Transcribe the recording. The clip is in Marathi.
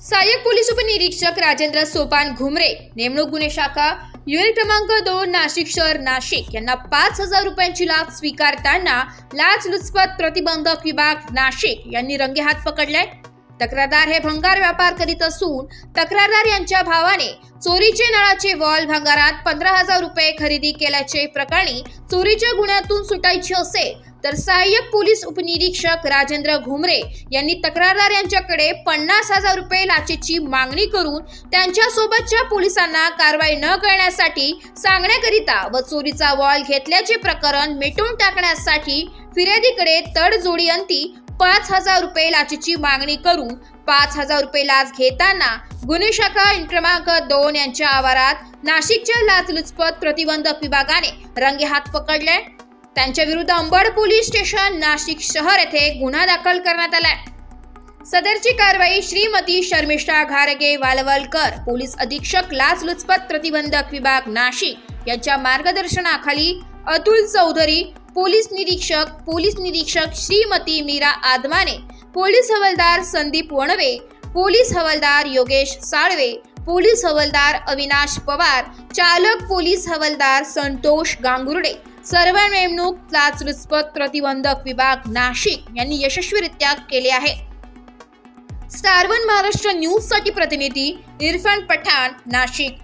सहाय्यक पोलीस उपनिरीक्षक राजेंद्र सोपान घुमरे नेमणूक गुन्हे शाखा युनिट क्रमांक दोन नाशिक शहर नाशिक. यांना पाच हजार रुपयांची लाच स्वीकारताना लाचलुचपत प्रतिबंधक विभाग नाशिक यांनी रंगेहात पकडलाय तक्रारदार हे भंगार व्यापार करीत असून तक्रारदार यांच्या भावाने चोरीचे नळाचे वॉल भंगारात पंधरा हजार रुपये खरेदी केल्याचे प्रकरणी चोरीच्या गुन्ह्यातून सुटायचे असेल तर सहाय्यक पोलीस उपनिरीक्षक राजेंद्र घुमरे यांनी तक्रारदार यांच्याकडे पन्नास हजार रुपये लाचेची मागणी करून त्यांच्यासोबतच्या पोलिसांना कारवाई न करण्यासाठी सांगण्याकरिता व चोरीचा वॉल घेतल्याचे प्रकरण मिटवून टाकण्यासाठी फिर्यादीकडे तडजोडी अंती पाच हजार रुपये लाचेची मागणी करून पाच हजार रुपये लाच घेताना गुन्हे शाखा क्रमांक दोन यांच्या आवारात नाशिकच्या लाचलुचपत प्रतिबंधक विभागाने रंगेहात पकडले. त्यांच्या विरुद्ध अंबड पोलीस स्टेशन नाशिक शहर येथे गुन्हा दाखल करण्यात आलाय. सदरची कारवाई श्रीमती शर्मिष्ठा घारगे वालवलकर पोलीस अधीक्षक लाचलुचपत प्रतिबंधक विभाग नाशिक यांच्या मार्गदर्शनाखाली अतुल चौधरी पोलीस निरीक्षक पोलीस निरीक्षक श्रीमती मीरा आदमाने पोलीस हवालदार संदीप वणवे पोलीस हवालदार योगेश साळवे पोलीस हवालदार अविनाश पवार चालक पोलीस हवालदार संतोष गांगुर्डे सर्व नेमणूक लाचलुचपत प्रतिबंधक विभाग नाशिक यांनी यशस्वीरित्या केले आहे. स्टार वन महाराष्ट्र न्यूजसाठी प्रतिनिधी इरफान पठाण नाशिक.